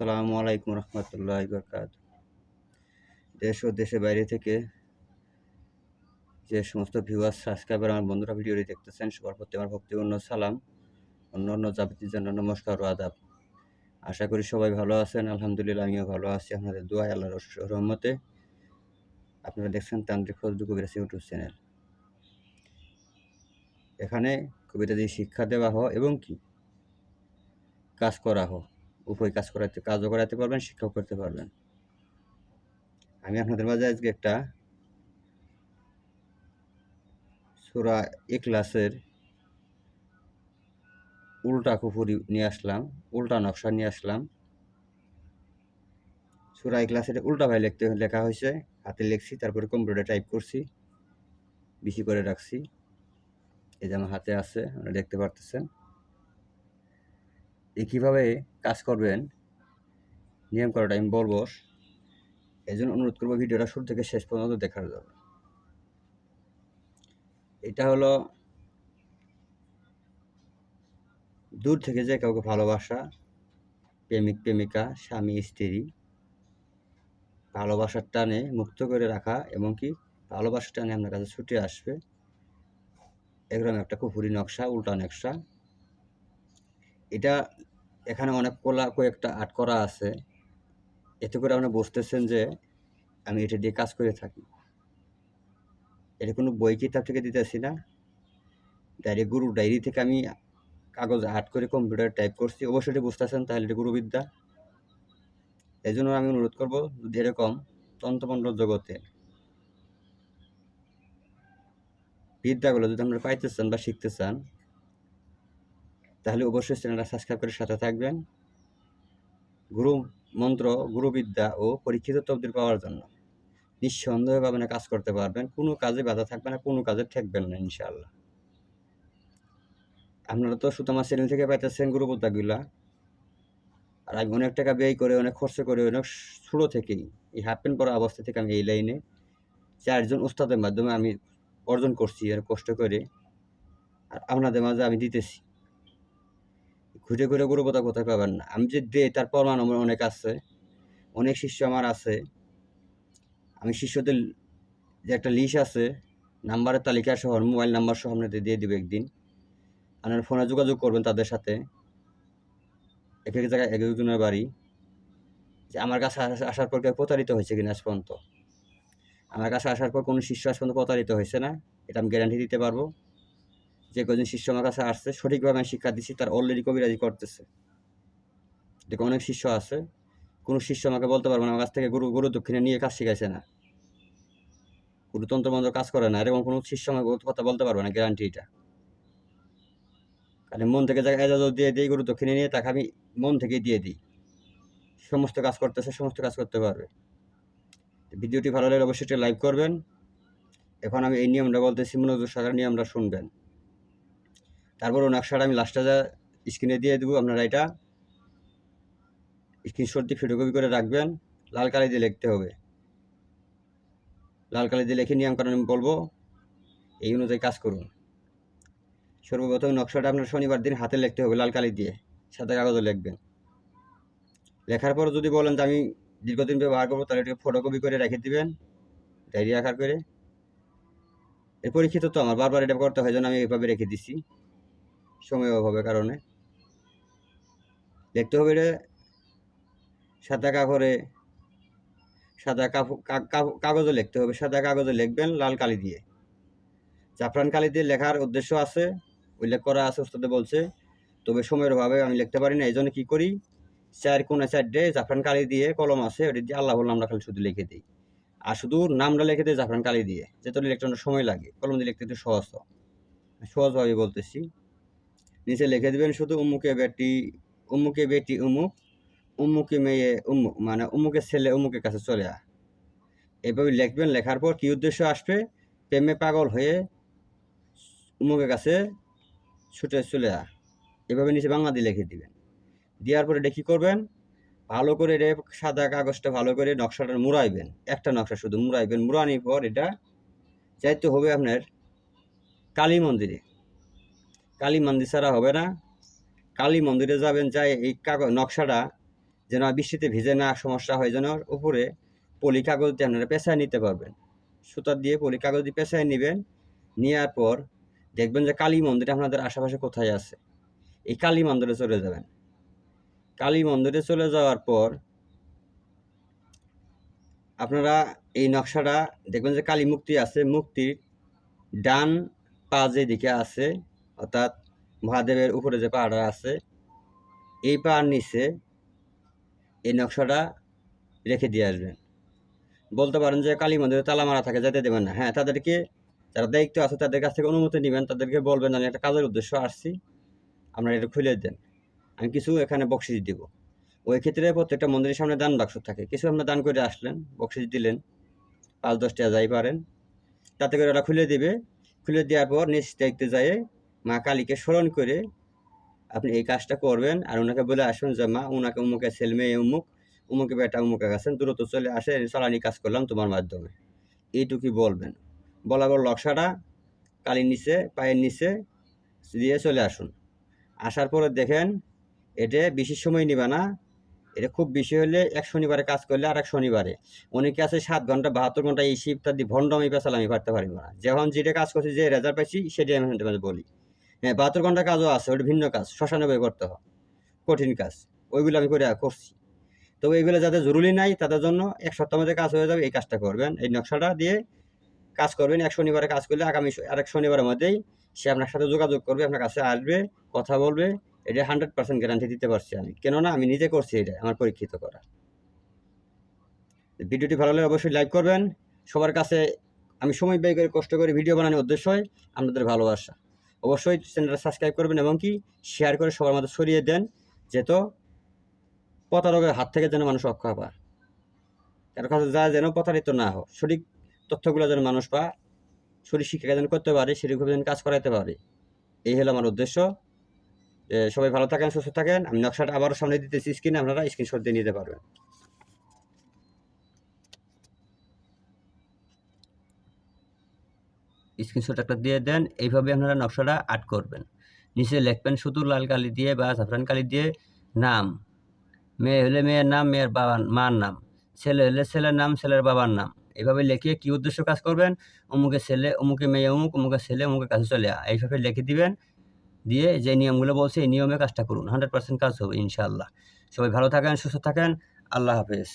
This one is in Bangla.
আসসালামু আলাইকুম রহমতুল্লাহ বরকাত। দেশ ও দেশের বাইরে থেকে যে সমস্ত ভিউয়ার সাবস্ক্রাইবার আমার বন্ধুরা ভিডিওটি দেখতেছেন, সবার প্রতি আমার ভক্তিপূর্ণ সালাম, অন্য অন্য জাতির জন্য নমস্কার ও আদাব। আশা করি সবাই ভালো আছেন, আলহামদুলিল্লাহ আমিও ভালো আছি, আপনাদের দোয়া আল্লাহ রহমতে। আপনারা দেখছেন তান্ত্রিক ফজলু কবিরাজ ইউটিউব চ্যানেল। এখানে কবিতাদের শিক্ষা দেওয়া হয় এবং কি? কাজ করা হয়। উভয় কাজ করাতে, কাজও করাতে পারবেন, শিক্ষাও করতে পারবেন। আমি আপনাদের মাঝে আজকে একটা সুরা ক্লাসের উল্টা কুফুরি নিয়ে আসলাম, উল্টা নকশা নিয়ে আসলাম। সুরা ক্লাসের উল্টা ভাই লিখতে, লেখা হয়েছে, হাতে লিখছি, তারপরে কম্পিউটারে টাইপ করছি, বেশি করে রাখছি। এই যে আমার হাতে আছে, আপনারা দেখতে পারতেছেন। এই কীভাবে কাজ করবেন, নিয়ম করাটা আমি বলব। এই জন্য অনুরোধ করব ভিডিওটা শুরু থেকে শেষ পর্যন্ত দেখার জন্য। এটা হলো দূর থেকে যে কাউকে ভালোবাসা, প্রেমিক, প্রেমিকা, স্বামী, স্ত্রী, ভালোবাসার টানে মুক্ত করে রাখা এবং কি ভালোবাসার টানে আপনার কাছে ছুটে আসবে এরকম একটা কুফুরি নকশা, উল্টা নকশা। এটা এখানে অনেক কোলা কয়েকটা আর্ট করা আছে। এতে করে আপনারা বুঝতেছেন যে আমি এটা দিয়ে কাজ করে থাকি। এটা কোনো বই কিতাব থেকে দিতেছি না। ডাইরেক্ট গুরু ডায়েরি থেকে আমি কাগজ আর্ট করে কম্পিউটারে টাইপ করছি। অবশ্যই এটা বুঝতেছেন, তাহলে এটা গুরুবিদ্যা। এই জন্য আমি অনুরোধ করব, যদি এরকম তন্ত্রমন্ত্র জগতে বিদ্যাগুলো যদি আপনারা পাইতে চান বা শিখতে চান তাহলে অবশ্যই চ্যানেলটা সাবস্ক্রাইব করে সাথে থাকবেন। গুরু মন্ত্র, গুরুবিদ্যা ও পরীক্ষিত তবদির পাওয়ার জন্য। নিঃসন্দেহভাবে না কাজ করতে পারবেন, কোনো কাজে বাধা থাকবে না, কোনো কাজে ঠেকবেন না, ইনশাআল্লাহ। আপনারা তো সুতমা চ্যানেল থেকে পাইতেছেন গুরুবিদ্যাগুলা আর আমি অনেক টাকা ব্যয় করে, অনেক খরচ করে, অনেক ছোটো থেকেই, এই হাফ প্যান্ট পরা অবস্থা থেকে আমি এই লাইনে চারজন উস্তাদের মাধ্যমে আমি অর্জন করছি আর কষ্ট করে। আর আপনাদের মাঝে আমি দিতেছি। ঘুরে ঘুরে গুরুপতা কোথায় পাবেন না। আমি যে দে তার প্রমাণ আমার অনেক আছে। অনেক শিষ্য আমার আছে। আমি শিষ্যদের যে একটা লিস্ট আছে নাম্বারের তালিকা সহ মোবাইল নাম্বার সহ আপনাদের দিয়ে দেবো একদিন। আপনারা ফোনে যোগাযোগ করবেন তাদের সাথে। এক এক জায়গায় এক একজনের বাড়ি। যে আমার কাছে আসার পর কেউ প্রতারিত হয়েছে কিনা আজ পর্যন্ত? আমার কাছে আসার পর কোনো শিষ্য আজ পর্যন্ত প্রতারিত হয়েছে না? এটা আমি গ্যারান্টি দিতে পারব। যে কজন শিষ্য আমার কাছে আসছে, সঠিকভাবে আমি শিক্ষা দিচ্ছি তার অলরেডি কবিরাজি করতেছে। দেখো অনেক শিষ্য আছে, কোনো শিষ্য আমাকে বলতে পারবে না, আমার কাছ থেকে গুরু গুরু দক্ষিণে নিয়ে কাজ শিখাইছে না। গুরুতন্ত্র মন্ত্র কাজ করে না, এরকম কোনো শিষ্য আমাকে কথা বলতে পারবে না গ্যারান্টি এটা। কারণ মন থেকে জায়গায় এজাজত দিয়ে দিই, গুরু দক্ষিণে নিয়ে তাকে আমি মন থেকে দিয়ে দিই। সমস্ত কাজ করতেছে, সমস্ত কাজ করতে পারবে। ভিডিওটি ভালো লাগলে অবশ্যই লাইক করবেন। এখন আমি এই নিয়মটা বলতেছি, মনোযোগ সাকার নিয়মটা শুনবেন। তারপর ওই নকশাটা আমি লাস্টে যা স্ক্রিনে দিয়ে দেবো আপনারা এটা। স্ক্রিনশট দিয়ে ফটোকপি করে রাখবেন, লাল কালি দিয়ে লিখতে হবে। লাল কালি দিয়ে লিখে কারণ আমি বলব, এই অনুযায়ী কাজ করুন। সর্বপ্রথম নকশাটা আপনার শনিবার দিন হাতে লিখতে হবে লাল কালি দিয়ে, সাদা কাগজে লিখবেন। লেখার পর যদি বলেন যে আমি দীর্ঘদিন ব্যবহার করব, তাহলে এটাকে ফটোকপি করে রেখে দিবেন ডায়েরি আকার করে। এর পরীক্ষিত তো আমার, বারবার এটা করতে হয় জন্য আমি এভাবে রেখে দিছি। সময় অভাবের কারণে। লিখতে হবে এটা সাদা কাগজে সাদা কাগজে লিখতে হবে। সাদা কাগজে লিখবেন লাল কালি দিয়ে। জাফরান কালি দিয়ে লেখার উদ্দেশ্য আছে, উল্লেখ করা আছে ওস্তাদে বলছে। তবে সময়ের অভাবে আমি লিখতে পারি না এই জন্য কী করি? চার কোনা চারটে জাফরান কালি দিয়ে কলম আছে, ওটা দিয়ে আল্লাহ নামটা খালি শুধু লিখে দিই। আর শুধু নামটা লিখে দিই জাফরান কালি দিয়ে, যেহেতু লিখতে সময় লাগে। কলম দিয়ে লিখতে একটু সহজ। সহজভাবে বলতেছি। নিচে লিখে দেবেন শুধু উমুকে বেটি উমুকে বেটি উমুক, উমুকে মেয়ে উমুক মানে উমুকের ছেলে উমুকের কাছে চলে আ এভাবে লিখবেন, লেখার পর কী উদ্দেশ্য আসবে? প্রেমে পাগল হয়ে উমুকের কাছে ছুটে চলে আ এভাবে নিচে বাংলা দিয়ে লিখে দিবেন। দেওয়ার পরে এটা কী করবেন? ভালো করে রে সাদা কাগজটা ভালো করে নকশাটা মুড়াইবেন। একটা নকশা শুধু মুড়াইবেন, মুড়ানির পর এটা যাইতে হবে আপনার কালী মন্দিরে। কালী মন্দির ছাড়া হবে না? কালী মন্দিরে যাবেন যাই এই কাগজ, নকশাটা, যেন বৃষ্টিতে ভিজে না সমস্যা হয়, যেন উপরে পলি কাগজ দিয়ে আপনারা পেঁচায় নিতে পারবেন। সুতার দিয়ে পলি কাগজ দিয়ে নেবেন নেওয়ার পর দেখবেন যে কালী মন্দির আপনাদের আশেপাশে কোথায় আছে। এই কালী মন্দিরে চলে যাবেন। কালী মন্দিরে চলে যাওয়ার পর আপনারা এই নকশাটা দেখবেন যে কালী মুক্তি আছে। মুক্তির ডান পা যেদিকে আছে অর্থাৎ মহাদেবের উপরে যে পাহাড়টা আছে, এই পাহাড় নিচে এই নকশাটা রেখে দিয়ে আসবেন। বলতে পারেন যে কালী মন্দিরে তালা মারা থাকে, যেতে দেবেন না। হ্যাঁ তাদেরকে যারা দায়িত্ব আছে, তাদের কাছ থেকে অনুমতি নেবেন, তাদেরকে বলবেন, আমি একটা কাজের উদ্দেশ্য আসছি, আপনারা এটা খুলে দেন। আমি কিছু এখানে বকশিস দিব। ওই ক্ষেত্রে প্রত্যেকটা মন্দিরের সামনে দান বাক্স থাকে। কিছু আপনার দান করে আসলেন বকশিস দিলেন, পাঁচ দশ টাকা যাই পারেন। তাতে করে ওরা খুলে দিবে। খুলে দেওয়ার পর নিচ দায়িত্বে যায় মা কালীকে স্মরণ করে আপনি এই কাজটা করবেন আর ওনাকে বলে আসুন যে, মা ওনাকে উমুকে ছেলে মেয়ে উমুক, উমুকে বেটা উমুকে গেছেন দ্রুত চলে আসে চালানি কাজ করলাম তোমার মাধ্যমে। এইটুকুই বলবেন। বলার পর লক্সাটা কালির নিচে, পায়ের নিচে দিয়ে চলে আসুন। আসার পরে দেখেন এটা বেশি সময় নিবে না। এটা খুব বেশি হলে এক শনিবারে কাজ করলে আর এক শনিবারে। অনেকে আছে সাত ঘণ্টা, বাহাত্তর ঘণ্টা এই শিব ইত্যাদি ভণ্ড আমি পেছাল আমি পারতে পারি না যখন যেটা কাজ করছি, যে রেজাল্ট পাইছি, সেটাই আমি বলি। হ্যাঁ বাহাত্তর ঘণ্টা কাজও আছে, ওটা ভিন্ন কাজ, শ্মশানে বই করতে হয়, কঠিন কাজ, ওইগুলো আমি করে করছি। তো এইগুলো যাদের জরুরি নাই, তাদের জন্য এক সপ্তাহ মধ্যে কাজ হয়ে যাবে, এই কাজটা করবেন, এই নকশাটা দিয়ে কাজ করবেন, এক শনিবারে কাজ করলে আগামী আরেক শনিবারের মধ্যেই সে আপনার সাথে যোগাযোগ করবে, আপনার কাছে আসবে, কথা বলবে, এটা হান্ড্রেড পার্সেন্ট গ্যারান্টি দিতে পারছি আমি। কেননা আমি নিজে করছি এটা, আমার পরীক্ষিত করা। ভিডিওটি ভালো লাগলে অবশ্যই লাইক করবেন। সবার কাছে আমি সময় ব্যয় করে কষ্ট করে ভিডিও বানানোর উদ্দেশ্যই আপনাদের ভালোবাসা। অবশ্যই চ্যানেলটা সাবস্ক্রাইব করবেন এবং কি শেয়ার করে সবার মধ্যে ছড়িয়ে দেন যেহেতু প্রতারকের হাত থেকে যেন মানুষ রক্ষা পায়। কারও কাছে যা যেন প্রতারিত না হোক, সঠিক তথ্যগুলো যেন মানুষ পায়, সঠিক শিক্ষা যেন করতে পারে সেরকমভাবে যেন কাজ করাতে পারে। এই হলো আমার উদ্দেশ্য। সবাই ভালো থাকেন, সুস্থ থাকেন। আমি নকশাটা আবারও সামনে দিতেছি স্ক্রিনে আপনারা স্ক্রিনশট দিয়ে নিতে পারবেন। স্ক্রিনশট একটা দিয়ে দেন, এইভাবে আপনারা নকশাটা আর্ট করবেন। নিচে লিখবেন শুধু লাল কালি দিয়ে বা সাফরান কালি দিয়ে নাম। মেয়ে হলে মেয়ের নাম, মেয়ের বাবার মার নাম। ছেলে হলে ছেলের নাম, ছেলের বাবার নাম। এভাবে লিখে কি উদ্দেশ্য কাজ করবেন? অমুকে ছেলে, অমুকে মেয়ে, অমুক, অমুকে ছেলে অমুকের কাছে চলে। এইভাবে লিখে দিবেন, দিয়ে যে নিয়মগুলো বলছে এই নিয়মে কাজটা করুন। হান্ড্রেড পার্সেন্ট কাজ হবে, ইনশাআল্লাহ। সবাই ভালো থাকেন, সুস্থ থাকেন। আল্লাহ হাফেজ।